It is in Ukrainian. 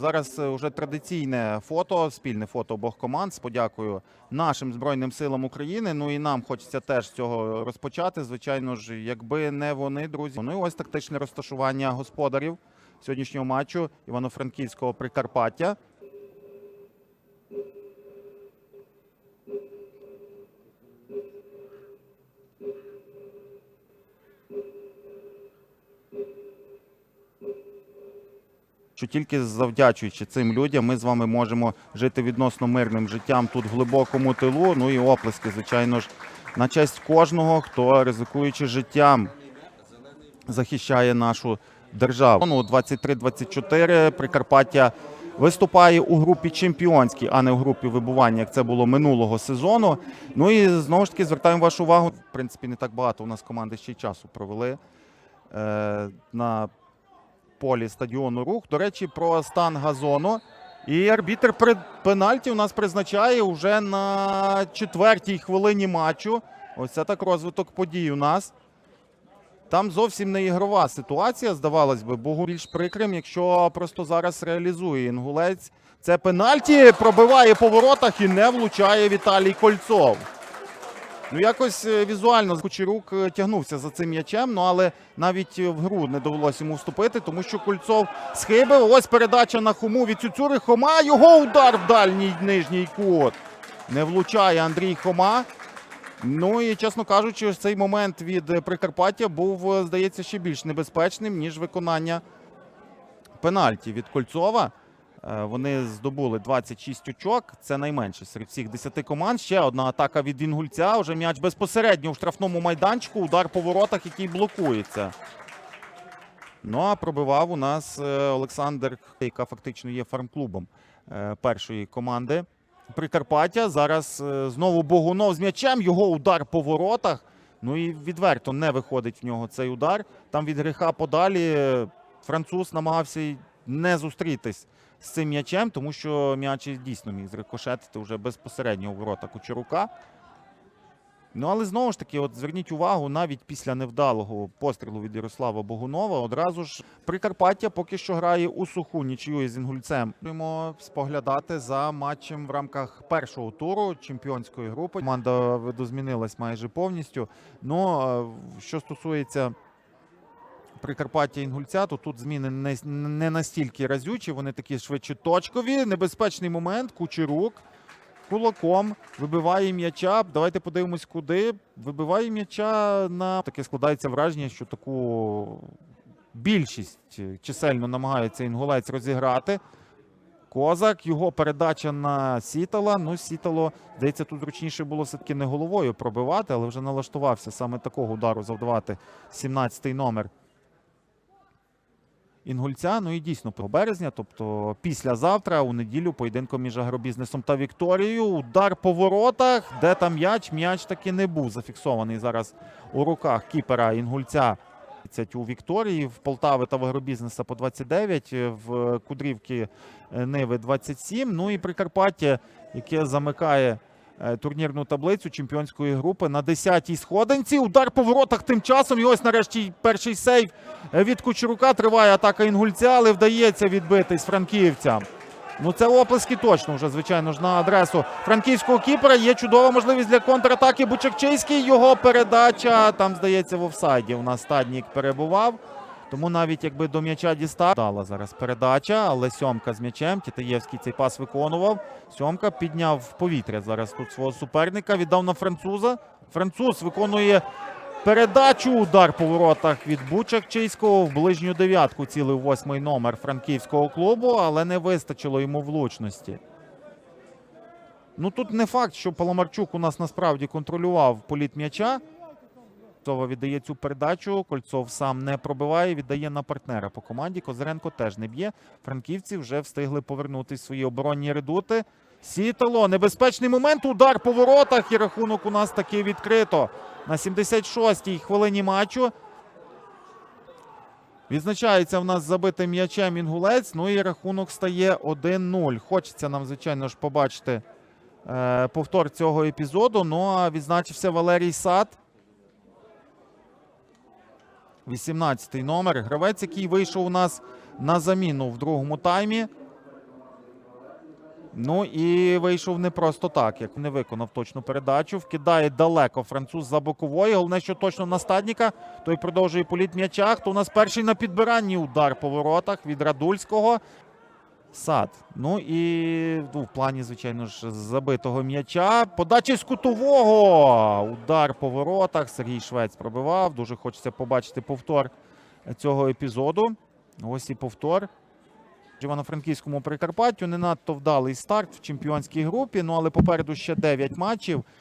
зараз е, вже традиційне фото, спільне фото обох команд з подякою нашим Збройним силам України. Ну і нам хочеться теж цього розпочати. Звичайно ж, якби не вони, друзі. Ну і ось тактичне розташування господарів сьогоднішнього матчу Івано-Франківського Прикарпаття. Що тільки завдячуючи цим людям, ми з вами можемо жити відносно мирним життям тут в глибокому тилу. Ну і оплески, звичайно ж, на честь кожного, хто ризикуючи життям, захищає нашу державу. Ну, 23-24 Прикарпаття виступає у групі чемпіонській, а не у групі вибування, як це було минулого сезону. Ну і знову ж таки звертаємо вашу увагу. В принципі, не так багато у нас команди ще й часу провели е, на полі стадіону рух. До речі, про стан газону. І арбітр при пенальті у нас призначає вже на четвертій хвилині матчу. Ось це так розвиток подій у нас. Там зовсім не ігрова ситуація, здавалось би, бо більш прикрим, якщо просто зараз реалізує інгулець. Це пенальті пробиває по воротах і не влучає Віталій Кольцов. Ну, якось е, візуально Кучерук е, тягнувся за цим м'ячем, ну але навіть е, в гру не довелося йому вступити, тому що Кульцов схибив. Ось передача на Хому від Цюцюри. Хома. Його удар в дальній нижній кут. Не влучає Андрій Хома. Ну і чесно кажучи, цей момент від Прикарпаття був, здається, ще більш небезпечним, ніж виконання пенальті від Кольцова. Е, Вони здобули 26 очок. Це найменше серед всіх 10 команд. Ще одна атака від Інгульця. Уже м'яч безпосередньо у штрафному майданчику. Удар по воротах, який блокується. Ну а пробивав у нас е, Олександр, яка фактично є фармклубом е, першої команди Прикарпаття. Зараз знову Богунов з м'ячем. Його удар по воротах. Ну і відверто не виходить в нього цей удар. Там від гріха подалі француз намагався не зустрітись з цим м'ячем, тому що м'яч дійсно міг зрикошетити вже безпосередньо у ворота Кучерука. Ну, але знову ж таки, от зверніть увагу, навіть після невдалого пострілу від Ярослава Богунова, одразу ж Прикарпаття поки що грає у суху нічию з Інгульцем. Будемо споглядати за матчем в рамках першого туру чемпіонської групи. Команда видозмінилась майже повністю. Ну, що стосується Прикарпаття Інгульця, то тут зміни не, не настільки разючі, вони такі швидше точкові. Небезпечний момент. Кучерук кулаком вибиває м'яча. Давайте подивимось, куди. Вибиває м'яча на таке складається враження, що таку більшість чисельно намагається інгулець розіграти. Козак, його передача на Сітала. Ну, Сітало, здається, тут зручніше було все-таки не головою пробивати, але вже налаштувався саме такого удару завдавати 17-й номер Інгульця. Ну і дійсно по березня, тобто післязавтра, у неділю, поєдинком між агробізнесом та Вікторією. Удар по воротах. Де там м'яч? М'яч таки не був зафіксований зараз у руках кіпера Інгульця. у Вікторії, в Полтави та в агробізнеса по 29, в Кудрівки Ниви 27. Ну і Прикарпаття, яке замикає турнірну таблицю чемпіонської групи на 10-й сходинці. Удар по воротах тим часом. І ось нарешті перший сейв е, від Кучерука. Триває атака Інгульця, але вдається відбитись франківцям. Ну, це оплески точно вже, звичайно ж, на адресу франківського кіпера. Є чудова можливість для контратаки. Бучакчийський. Його передача. Там, здається, в офсайді у нас стаднік перебував. Тому навіть якби до м'яча дістав. Дала зараз передача, але Сьомка з м'ячем. Тітаєвський цей пас виконував. Сьомка підняв в повітря зараз тут свого суперника. Віддав на француза. Француз виконує передачу. Удар по воротах від Бучакчийського. В ближню дев'ятку цілий восьмий номер франківського клубу, але не вистачило йому влучності. Ну тут не факт, що Паламарчук у нас насправді контролював політ м'яча. Кольцова віддає цю передачу. Кольцов сам не пробиває, віддає на партнера по команді. Козиренко теж не б'є. Франківці вже встигли повернути свої оборонні редути. Сітало. Небезпечний момент. Удар по воротах. І рахунок у нас таки відкрито. На 76-й хвилині матчу. Відзначається в нас забитим м'ячем інгулець. Ну і рахунок стає 1-0. Хочеться нам, звичайно ж, побачити е, повтор цього епізоду. Ну а відзначився Валерій Сад. 18-й номер. Гравець, який вийшов у нас на заміну в другому таймі. Ну і вийшов не просто так, як не виконав точну передачу. Вкидає далеко француз за бокової. Головне, що точно на стадніка. Той продовжує політ м'яча. Хто у нас перший на підбиранні удар по воротах від Радульського. Сад. Ну і ну, в плані, звичайно ж, забитого м'яча. Подача з кутового. Удар по воротах. Сергій Швець пробивав. Дуже хочеться побачити повтор цього епізоду. Ось і повтор. Івано-Франківському Прикарпаттю не надто вдалий старт в чемпіонській групі. Ну але попереду ще 9 матчів.